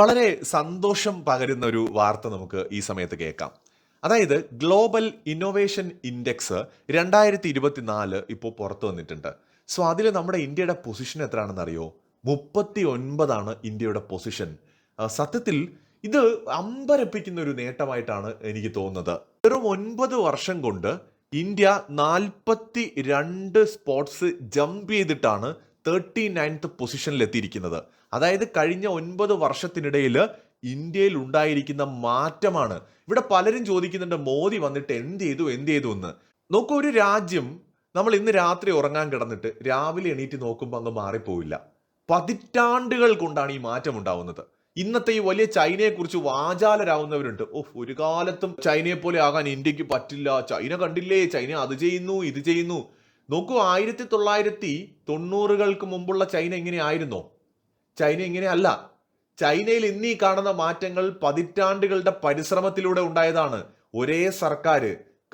വളരെ സന്തോഷം പകരുന്ന ഒരു വാർത്ത നമുക്ക് ഈ സമയത്ത് കേൾക്കാം. അതായത് ഗ്ലോബൽ ഇന്നോവേഷൻ ഇൻഡെക്സ് രണ്ടായിരത്തി ഇരുപത്തിനാല് ഇപ്പോൾ പുറത്തു വന്നിട്ടുണ്ട്. സോ അതിൽ നമ്മുടെ ഇന്ത്യയുടെ പൊസിഷൻ എത്രയാണെന്ന് അറിയോ മുപ്പത്തി ഒൻപതാണ് ഇന്ത്യയുടെ പൊസിഷൻ സത്യത്തിൽ ഇത് അമ്പരപ്പിക്കുന്ന ഒരു നേട്ടമായിട്ടാണ് എനിക്ക് തോന്നുന്നത്. വെറും ഒൻപത് വർഷം കൊണ്ട് ഇന്ത്യ നാൽപ്പത്തി രണ്ട് സ്പോർട്സ് ജമ്പ് ചെയ്തിട്ടാണ് തേർട്ടി നയൻത്ത് പൊസിഷനിൽ എത്തിയിരിക്കുന്നത് അതായത് കഴിഞ്ഞ ഒൻപത് വർഷത്തിനിടയിൽ ഇന്ത്യയിൽ ഉണ്ടായിരിക്കുന്ന മാറ്റമാണ്. ഇവിടെ പലരും ചോദിക്കുന്നുണ്ട് മോദി വന്നിട്ട് എന്ത് ചെയ്തു എന്ത് ചെയ്തു എന്ന്. നോക്കൂ ഒരു രാജ്യം നമ്മൾ ഇന്ന് രാത്രി ഉറങ്ങാൻ കിടന്നിട്ട് രാവിലെ എണീറ്റ് നോക്കുമ്പോൾ അങ്ങ് മാറിപ്പോയില്ല പതിറ്റാണ്ടുകൾ കൊണ്ടാണ് ഈ മാറ്റം ഉണ്ടാവുന്നത്. ഇന്നത്തെ ഈ വലിയ ചൈനയെക്കുറിച്ച് വാചാലരാവുന്നവരുണ്ട്. ഓഹ് ഒരു കാലത്തും ചൈനയെ പോലെ ആകാൻ ഇന്ത്യയ്ക്ക് പറ്റില്ല. ചൈന കണ്ടില്ലേ? ചൈന അത് ചെയ്യുന്നു ഇത് ചെയ്യുന്നു. നോക്കൂ ആയിരത്തി തൊള്ളായിരത്തി തൊണ്ണൂറുകൾക്ക് മുമ്പുള്ള ചൈന എങ്ങനെയായിരുന്നോ? ചൈന ഇങ്ങനെയല്ല ചൈനയിൽ ഇന്നീ കാണുന്ന മാറ്റങ്ങൾ പതിറ്റാണ്ടുകളുടെ പരിശ്രമത്തിലൂടെ ഉണ്ടായതാണ്. ഒരേ സർക്കാർ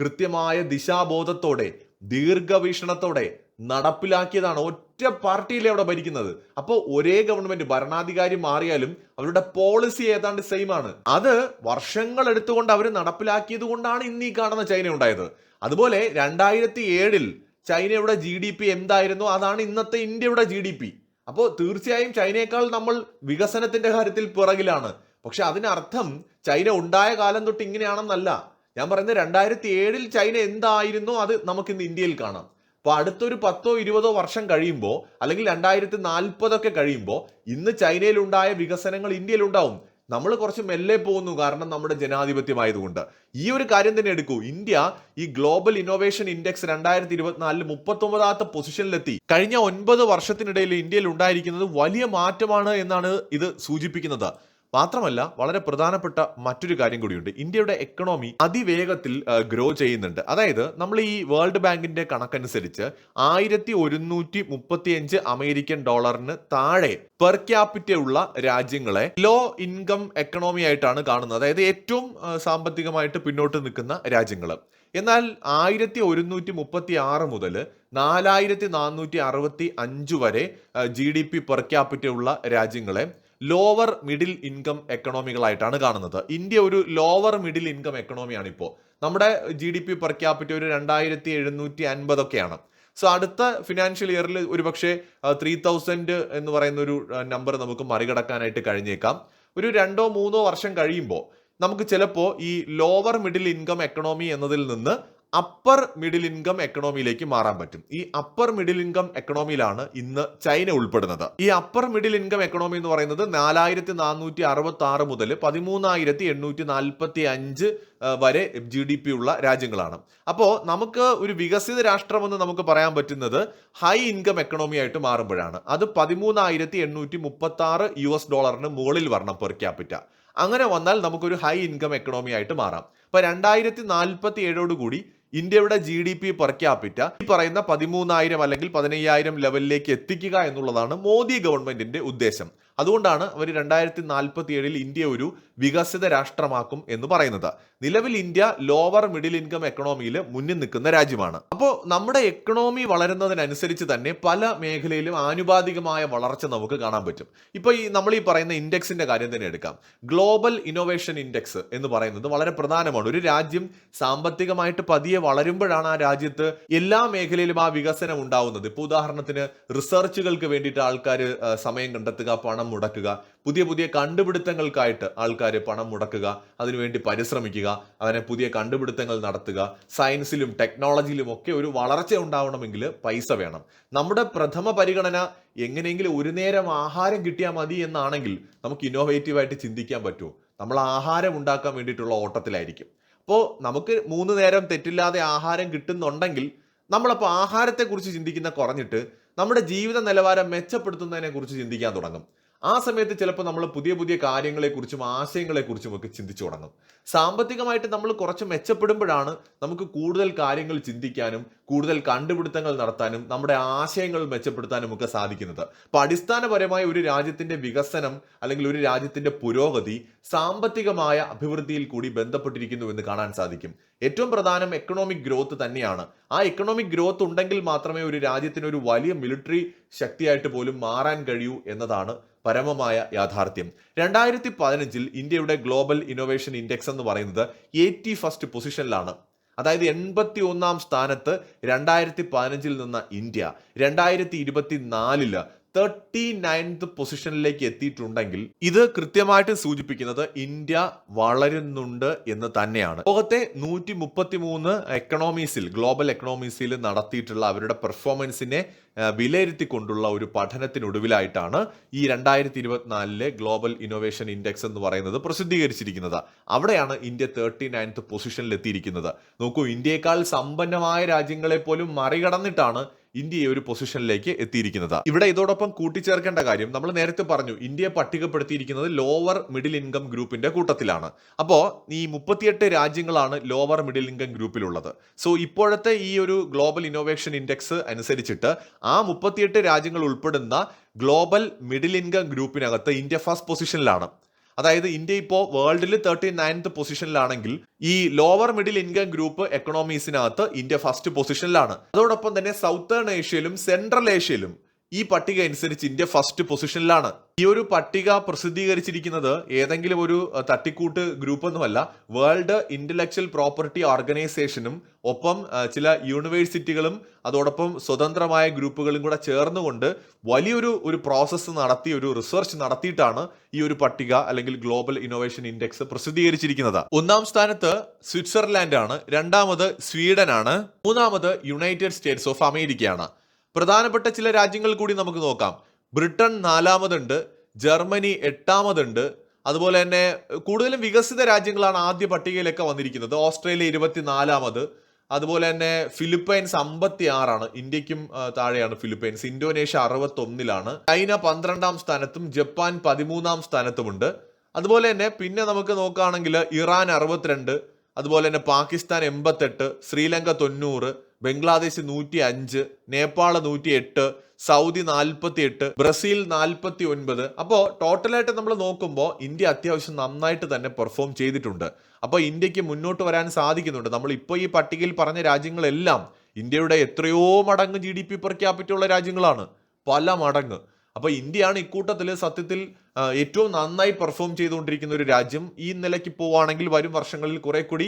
കൃത്യമായ ദിശാബോധത്തോടെ ദീർഘവീക്ഷണത്തോടെ നടപ്പിലാക്കിയതാണ് ഒറ്റ പാർട്ടിയിലെ അവിടെ ഭരിക്കുന്നത്. അപ്പോൾ ഒരേ ഗവൺമെന്റ് ഭരണാധികാരി മാറിയാലും അവരുടെ പോളിസി ഏതാണ്ട് സെയിം ആണ് അത് വർഷങ്ങൾ എടുത്തുകൊണ്ട് അവർ നടപ്പിലാക്കിയത് കൊണ്ടാണ് ഇന്ന് കാണുന്ന ചൈന ഉണ്ടായത്. അതുപോലെ രണ്ടായിരത്തി ഏഴിൽ ചൈനയുടെ ജി ഡി പി എന്തായിരുന്നു? അതാണ് ഇന്നത്തെ ഇന്ത്യയുടെ ജി ഡി പി അപ്പോൾ തീർച്ചയായും ചൈനയേക്കാൾ നമ്മൾ വികസനത്തിന്റെ കാര്യത്തിൽ പിറകിലാണ്. പക്ഷെ അതിനർത്ഥം ചൈന ഉണ്ടായ കാലം തൊട്ട് ഇങ്ങനെയാണെന്നല്ല. ഞാൻ പറയുന്നത് രണ്ടായിരത്തി ഏഴിൽ ചൈന എന്തായിരുന്നു? അത് നമുക്ക് ഇന്ന് ഇന്ത്യയിൽ കാണാം. അപ്പോൾ അടുത്തൊരു പത്തോ ഇരുപതോ വർഷം കഴിയുമ്പോൾ അല്ലെങ്കിൽ രണ്ടായിരത്തി നാൽപ്പതൊക്കെ കഴിയുമ്പോൾ ഇന്ന് ചൈനയിൽ ഉണ്ടായ വികസനങ്ങൾ ഇന്ത്യയിൽ ഉണ്ടാവും. നമ്മൾ കുറച്ച് മെല്ലെ പോകുന്നു കാരണം നമ്മുടെ ജനാധിപത്യമായതുകൊണ്ട്. ഈ ഒരു കാര്യം തന്നെ എടുക്കൂ. ഇന്ത്യ ഈ ഗ്ലോബൽ ഇന്നോവേഷൻ ഇൻഡെക്സ് രണ്ടായിരത്തി ഇരുപത്തിനാലിൽ മുപ്പത്തൊമ്പതാമത്തെ പൊസിഷനിലെത്തി. കഴിഞ്ഞ ഒൻപത് വർഷത്തിനിടയിൽ ഇന്ത്യയിൽ ഉണ്ടായിരിക്കുന്നത് വലിയ മാറ്റമാണ് എന്നാണ് ഇത് സൂചിപ്പിക്കുന്നത്. മാത്രമല്ല വളരെ പ്രധാനപ്പെട്ട മറ്റൊരു കാര്യം കൂടിയുണ്ട്. ഇന്ത്യയുടെ എക്കണോമി അതിവേഗത്തിൽ ഗ്രോ ചെയ്യുന്നുണ്ട്. അതായത് നമ്മൾ ഈ വേൾഡ് ബാങ്കിന്റെ കണക്കനുസരിച്ച് ആയിരത്തി ഒരുന്നൂറ്റി മുപ്പത്തിയഞ്ച് അമേരിക്കൻ ഡോളറിന് താഴെ പെർ ക്യാപിറ്റ ഉള്ള രാജ്യങ്ങളെ ലോ ഇൻകം എക്കണോമി ആയിട്ടാണ് കാണുന്നത്. അതായത് ഏറ്റവും സാമ്പത്തികമായിട്ട് പിന്നോട്ട് നിൽക്കുന്ന രാജ്യങ്ങൾ എന്നാൽ ആയിരത്തി ഒരുന്നൂറ്റി മുപ്പത്തി ആറ് മുതൽ നാലായിരത്തി നാനൂറ്റി അറുപത്തി അഞ്ച് വരെ G D P per capita ഉള്ള രാജ്യങ്ങളെ ലോവർ മിഡിൽ ഇൻകം എക്കണോമികളായിട്ടാണ് കാണുന്നത്. ഇന്ത്യ ഒരു ലോവർ മിഡിൽ ഇൻകം എക്കണോമിയാണ് ഇപ്പോൾ നമ്മുടെ G D P per capita ഒരു രണ്ടായിരത്തി എഴുന്നൂറ്റി അൻപതൊക്കെയാണ് സോ അടുത്ത ഫിനാൻഷ്യൽ ഇയറിൽ ഒരുപക്ഷെ ത്രീ തൗസൻഡ് എന്ന് പറയുന്ന ഒരു നമ്പർ നമുക്ക് മറികടക്കാനായിട്ട് കഴിഞ്ഞേക്കാം. ഒരു രണ്ടോ മൂന്നോ വർഷം കഴിയുമ്പോൾ നമുക്ക് ചിലപ്പോൾ ഈ ലോവർ മിഡിൽ ഇൻകം എക്കണോമി എന്നതിൽ നിന്ന് അപ്പർ മിഡിൽ ഇൻകം എക്കണോമിയിലേക്ക് മാറാൻ പറ്റും. ഈ അപ്പർ മിഡിൽ ഇൻകം എക്കണോമിയിലാണ് ഇന്ന് ചൈന ഉൾപ്പെടുന്നത്. ഈ അപ്പർ മിഡിൽ ഇൻകം എക്കണോമി എന്ന് പറയുന്നത് നാലായിരത്തി നാനൂറ്റി അറുപത്തി ആറ് മുതൽ പതിമൂന്നായിരത്തി എണ്ണൂറ്റി നാൽപ്പത്തി അഞ്ച് വരെ ജി ഡി പി ഉള്ള രാജ്യങ്ങളാണ്. അപ്പോൾ നമുക്ക് ഒരു വികസിത രാഷ്ട്രമെന്ന് നമുക്ക് പറയാൻ പറ്റുന്നത് ഹൈ ഇൻകം എക്കണോമി ആയിട്ട് മാറുമ്പോഴാണ്. അത് പതിമൂന്നായിരത്തി എണ്ണൂറ്റി മുപ്പത്തി ആറ് യു എസ് ഡോളറിന് മുകളിൽ വരണം പെർ ക്യാപിറ്റ അങ്ങനെ വന്നാൽ നമുക്കൊരു ഹൈ ഇൻകം എക്കണോമി ആയിട്ട് മാറാം. ഇപ്പൊ രണ്ടായിരത്തി നാൽപ്പത്തി ഏഴോട് കൂടി ഇന്ത്യയുടെ G D P per capita ഈ പറയുന്ന പതിമൂന്നായിരം അല്ലെങ്കിൽ പതിനയ്യായിരം ലെവലിലേക്ക് എത്തിക്കുക എന്നുള്ളതാണ് മോദി ഗവൺമെന്റിന്റെ ഉദ്ദേശം. അതുകൊണ്ടാണ് അവർ രണ്ടായിരത്തി നാൽപ്പത്തി ഏഴിൽ ഇന്ത്യ ഒരു വികസിത രാഷ്ട്രമാക്കും എന്ന് പറയുന്നത്. നിലവിൽ ഇന്ത്യ ലോവർ മിഡിൽ ഇൻകം എക്കണോമിയിൽ മുന്നിൽ നിൽക്കുന്ന രാജ്യമാണ്. അപ്പോൾ നമ്മുടെ എക്കണോമി വളരുന്നതിനനുസരിച്ച് തന്നെ പല മേഖലയിലും ആനുപാതികമായ വളർച്ച നമുക്ക് കാണാൻ പറ്റും. ഇപ്പൊ ഈ നമ്മൾ ഈ പറയുന്ന ഇൻഡെക്സിന്റെ കാര്യം തന്നെ എടുക്കാം. ഗ്ലോബൽ ഇന്നോവേഷൻ ഇൻഡെക്സ് എന്ന് പറയുന്നത് വളരെ പ്രധാനമാണ്. ഒരു രാജ്യം സാമ്പത്തികമായിട്ട് പതിയെ വളരുമ്പോഴാണ് ആ രാജ്യത്ത് എല്ലാ മേഖലയിലും ആ വികസനം ഉണ്ടാവുന്നത്. ഇപ്പൊ ഉദാഹരണത്തിന് റിസർച്ചുകൾക്ക് വേണ്ടിയിട്ട് ആൾക്കാർ സമയം കണ്ടെത്തുക പണം മുടക്കുക. പുതിയ പുതിയ കണ്ടുപിടുത്തങ്ങൾക്കായിട്ട് ആൾക്കാർ പണം മുടക്കുക. അതിനുവേണ്ടി പരിശ്രമിക്കുക. അങ്ങനെ പുതിയ കണ്ടുപിടുത്തങ്ങൾ നടത്തുക. സയൻസിലും ടെക്നോളജിയിലും ഒക്കെ ഒരു വളർച്ച ഉണ്ടാവണമെങ്കിൽ പൈസ വേണം. നമ്മുടെ പ്രഥമ പരിഗണന എങ്ങനെയെങ്കിലും ഒരു നേരം ആഹാരം കിട്ടിയാൽ മതി എന്നാണെങ്കിൽ നമുക്ക് ഇന്നോവേറ്റീവായിട്ട് ചിന്തിക്കാൻ പറ്റുമോ നമ്മൾ ആഹാരം ഉണ്ടാക്കാൻ വേണ്ടിയിട്ടുള്ള ഓട്ടത്തിലായിരിക്കും. അപ്പോൾ നമുക്ക് മൂന്ന് നേരം തെറ്റില്ലാതെ ആഹാരം കിട്ടുന്നുണ്ടെങ്കിൽ നമ്മളപ്പോൾ ആഹാരത്തെക്കുറിച്ച് ചിന്തിക്കുന്ന കുറഞ്ഞിട്ട് നമ്മുടെ ജീവിത നിലവാരം മെച്ചപ്പെടുത്തുന്നതിനെക്കുറിച്ച് ചിന്തിക്കാൻ തുടങ്ങും. ആ സമയത്ത് ചിലപ്പോൾ നമ്മൾ പുതിയ പുതിയ കാര്യങ്ങളെക്കുറിച്ചും ആശയങ്ങളെക്കുറിച്ചും ഒക്കെ ചിന്തിച്ചു തുടങ്ങും. സാമ്പത്തികമായിട്ട് നമ്മൾ കുറച്ച് മെച്ചപ്പെടുമ്പോഴാണ് നമുക്ക് കൂടുതൽ കാര്യങ്ങൾ ചിന്തിക്കാനും കൂടുതൽ കണ്ടുപിടുത്തങ്ങൾ നടത്താനും നമ്മുടെ ആശയങ്ങൾ മെച്ചപ്പെടുത്താനും ഒക്കെ സാധിക്കുന്നത്. അപ്പൊ അടിസ്ഥാനപരമായ ഒരു രാജ്യത്തിന്റെ വികസനം അല്ലെങ്കിൽ ഒരു രാജ്യത്തിന്റെ പുരോഗതി സാമ്പത്തികമായ അഭിവൃദ്ധിയിൽ കൂടി ബന്ധപ്പെട്ടിരിക്കുന്നു എന്ന് കാണാൻ സാധിക്കും. ഏറ്റവും പ്രധാനം എക്കണോമിക് ഗ്രോത്ത് തന്നെയാണ്. ആ എക്കണോമിക് ഗ്രോത്ത് ഉണ്ടെങ്കിൽ മാത്രമേ ഒരു രാജ്യത്തിന് ഒരു വലിയ മിലിറ്ററി ശക്തിയായിട്ട് പോലും മാറാൻ കഴിയൂ എന്നതാണ് പരമമായ യാഥാർത്ഥ്യം. രണ്ടായിരത്തി പതിനഞ്ചിൽ ഇന്ത്യയുടെ ഗ്ലോബൽ ഇന്നോവേഷൻ ഇൻഡെക്സ് എന്ന് പറയുന്നത് എയ്റ്റി ഫസ്റ്റ് പൊസിഷനിലാണ്. അതായത് എൺപത്തി ഒന്നാം സ്ഥാനത്ത് രണ്ടായിരത്തി പതിനഞ്ചിൽ നിന്ന ഇന്ത്യ രണ്ടായിരത്തി ഇരുപത്തി നാലിൽ തേർട്ടി നയൻത് പൊസിഷനിലേക്ക് എത്തിയിട്ടുണ്ടെങ്കിൽ ഇത് കൃത്യമായിട്ട് സൂചിപ്പിക്കുന്നത് ഇന്ത്യ വളരുന്നുണ്ട് എന്ന് തന്നെയാണ്. ലോകത്തെ നൂറ്റി മുപ്പത്തി മൂന്ന് എക്കണോമീസിൽ ഗ്ലോബൽ എക്കണോമീസിൽ നടത്തിയിട്ടുള്ള അവരുടെ പെർഫോമൻസിനെ വിലയിരുത്തിക്കൊണ്ടുള്ള ഒരു പഠനത്തിനൊടുവിലായിട്ടാണ് ഈ രണ്ടായിരത്തി ഇരുപത്തിനാലിലെ ഗ്ലോബൽ ഇന്നോവേഷൻ ഇൻഡെക്സ് എന്ന് പറയുന്നത് പ്രസിദ്ധീകരിച്ചിരിക്കുന്നത്. അവിടെയാണ് ഇന്ത്യ തേർട്ടി നയൻത്ത് പൊസിഷനിൽ എത്തിയിരിക്കുന്നത് നോക്കൂ ഇന്ത്യയെക്കാൾ സമ്പന്നമായ രാജ്യങ്ങളെ പോലും മറികടന്നിട്ടാണ് ഇന്ത്യ ഈ ഒരു പൊസിഷനിലേക്ക് എത്തിയിരിക്കുന്നത്. ഇവിടെ ഇതോടൊപ്പം കൂട്ടിച്ചേർക്കേണ്ട കാര്യം നമ്മൾ നേരത്തെ പറഞ്ഞു ഇന്ത്യയെ പട്ടികപ്പെടുത്തിയിരിക്കുന്നത് ലോവർ മിഡിൽ ഇൻകം ഗ്രൂപ്പിന്റെ കൂട്ടത്തിലാണ്. അപ്പോൾ ഈ മുപ്പത്തിയെട്ട് രാജ്യങ്ങളാണ് ലോവർ മിഡിൽ ഇൻകം ഗ്രൂപ്പിലുള്ളത് സോ ഇപ്പോഴത്തെ ഈ ഒരു ഗ്ലോബൽ ഇന്നോവേഷൻ ഇൻഡെക്സ് അനുസരിച്ചിട്ട് ആ മുപ്പത്തിയെട്ട് രാജ്യങ്ങൾ ഉൾപ്പെടുന്ന ഗ്ലോബൽ മിഡിൽ ഇൻകം ഗ്രൂപ്പിനകത്ത് ഇന്ത്യ ഫസ്റ്റ് പൊസിഷനിലാണ് അതായത് ഇന്ത്യ ഇപ്പോൾ വേൾഡിൽ തേർട്ടി നയൻത്ത് പൊസിഷനിലാണെങ്കിൽ ഈ ലോവർ മിഡിൽ ഇൻകം ഗ്രൂപ്പ് എക്കണോമീസിനകത്ത് ഇന്ത്യ ഫസ്റ്റ് പൊസിഷനിലാണ് അതോടൊപ്പം തന്നെ സൗത്തേൺ ഏഷ്യയിലും സെൻട്രൽ ഏഷ്യയിലും ഈ പട്ടിക അനുസരിച്ച് ഇന്ത്യ ഫസ്റ്റ് പൊസിഷനിലാണ് ഈ ഒരു പട്ടിക പ്രസിദ്ധീകരിച്ചിരിക്കുന്നത് ഏതെങ്കിലും ഒരു തട്ടിക്കൂട്ട് ഗ്രൂപ്പ് ഒന്നുമല്ല വേൾഡ് ഇന്റലക്ച്വൽ പ്രോപ്പർട്ടി ഓർഗനൈസേഷനും ഒപ്പം ചില യൂണിവേഴ്സിറ്റികളും അതോടൊപ്പം സ്വതന്ത്രമായ ഗ്രൂപ്പുകളും കൂടെ ചേർന്നുകൊണ്ട് വലിയൊരു ഒരു പ്രോസസ്സ് നടത്തി ഒരു റിസർച്ച് നടത്തിയിട്ടാണ് ഈ ഒരു പട്ടിക അല്ലെങ്കിൽ ഗ്ലോബൽ ഇന്നോവേഷൻ ഇൻഡെക്സ് പ്രസിദ്ധീകരിച്ചിരിക്കുന്നത്. ഒന്നാം സ്ഥാനത്ത് സ്വിറ്റ്സർലാൻഡ് ആണ് രണ്ടാമത് സ്വീഡൻ ആണ് മൂന്നാമത് യുണൈറ്റഡ് സ്റ്റേറ്റ്സ് ഓഫ് അമേരിക്കയാണ്. പ്രധാനപ്പെട്ട ചില രാജ്യങ്ങൾ കൂടി നമുക്ക് നോക്കാം. ബ്രിട്ടൻ നാലാമതുണ്ട് ജർമ്മനി എട്ടാമതുണ്ട് അതുപോലെ തന്നെ കൂടുതലും വികസിത രാജ്യങ്ങളാണ് ആദ്യ പട്ടികയിലൊക്കെ വന്നിരിക്കുന്നത്. ഓസ്ട്രേലിയ ഇരുപത്തിനാലാമത് അതുപോലെ തന്നെ ഫിലിപ്പൈൻസ് അമ്പത്തി ആറാണ് ഇന്ത്യക്കും താഴെയാണ് ഫിലിപ്പൈൻസ്. ഇന്തോനേഷ്യ അറുപത്തി ഒന്നിലാണ് ചൈന പന്ത്രണ്ടാം സ്ഥാനത്തും ജപ്പാൻ പതിമൂന്നാം സ്ഥാനത്തുമുണ്ട്. അതുപോലെ തന്നെ പിന്നെ നമുക്ക് നോക്കുകയാണെങ്കിൽ ഇറാൻ അറുപത്തിരണ്ട് അതുപോലെ തന്നെ പാകിസ്ഥാൻ എൺപത്തെട്ട് ശ്രീലങ്ക തൊണ്ണൂറ് ബംഗ്ലാദേശ് നൂറ്റി അഞ്ച് നേപ്പാൾ നൂറ്റി എട്ട് സൗദി നാൽപ്പത്തി എട്ട് ബ്രസീൽ നാൽപ്പത്തി ഒൻപത് അപ്പോൾ ടോട്ടലായിട്ട് നമ്മൾ നോക്കുമ്പോൾ ഇന്ത്യ അത്യാവശ്യം നന്നായിട്ട് തന്നെ പെർഫോം ചെയ്തിട്ടുണ്ട്. അപ്പോൾ ഇന്ത്യയ്ക്ക് മുന്നോട്ട് വരാൻ സാധിക്കുന്നുണ്ട്. നമ്മൾ ഇപ്പോൾ ഈ പട്ടികയിൽ പറഞ്ഞ രാജ്യങ്ങളെല്ലാം ഇന്ത്യയുടെ എത്രയോ മടങ്ങ് ജി ഡി പി പെർ ക്യാപിറ്റുള്ള രാജ്യങ്ങളാണ്. പല മടങ്ങ്. അപ്പോൾ ഇന്ത്യയാണ് ഇക്കൂട്ടത്തിൽ സത്യത്തിൽ ഏറ്റവും നന്നായി പെർഫോം ചെയ്തുകൊണ്ടിരിക്കുന്ന ഒരു രാജ്യം. ഈ നിലയ്ക്ക് പോവുകയാണെങ്കിൽ വരും വർഷങ്ങളിൽ കുറെ കൂടി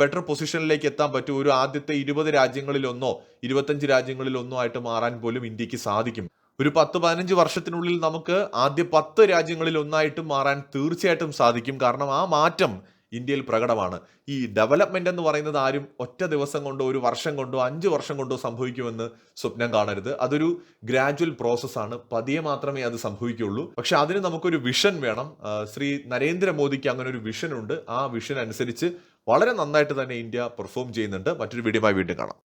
ബെറ്റർ പൊസിഷനിലേക്ക് എത്താൻ പറ്റും. ഒരു ആദ്യത്തെ ഇരുപത് രാജ്യങ്ങളിലൊന്നോ ഇരുപത്തഞ്ച് രാജ്യങ്ങളിലൊന്നോ ആയിട്ട് മാറാൻ പോലും ഇന്ത്യയ്ക്ക് സാധിക്കും. ഒരു പത്ത് പതിനഞ്ച് വർഷത്തിനുള്ളിൽ നമുക്ക് ആദ്യ പത്ത് രാജ്യങ്ങളിൽ ഒന്നായിട്ട് മാറാൻ തീർച്ചയായിട്ടും സാധിക്കും. കാരണം ആ മാറ്റം ഇന്ത്യയിൽ പ്രകടമാണ്. ഈ ഡെവലപ്മെന്റ് എന്ന് പറയുന്നത് ആരും ഒറ്റ ദിവസം കൊണ്ടോ ഒരു വർഷം കൊണ്ടോ അഞ്ച് വർഷം കൊണ്ടോ സംഭവിക്കുമെന്ന് സ്വപ്നം കാണരുത്. അതൊരു ഗ്രാജുവൽ പ്രോസസ്സാണ് പതിയെ മാത്രമേ അത് സംഭവിക്കുകയുള്ളൂ പക്ഷെ അതിന് നമുക്കൊരു വിഷൻ വേണം. ശ്രീ നരേന്ദ്രമോദിക്ക് അങ്ങനെ ഒരു വിഷൻ ഉണ്ട്. ആ വിഷൻ അനുസരിച്ച് വളരെ നന്നായിട്ട് തന്നെ ഇന്ത്യ പെർഫോം ചെയ്യുന്നുണ്ട്. മറ്റൊരു വീഡിയോയുമായി വീണ്ടും കാണാം.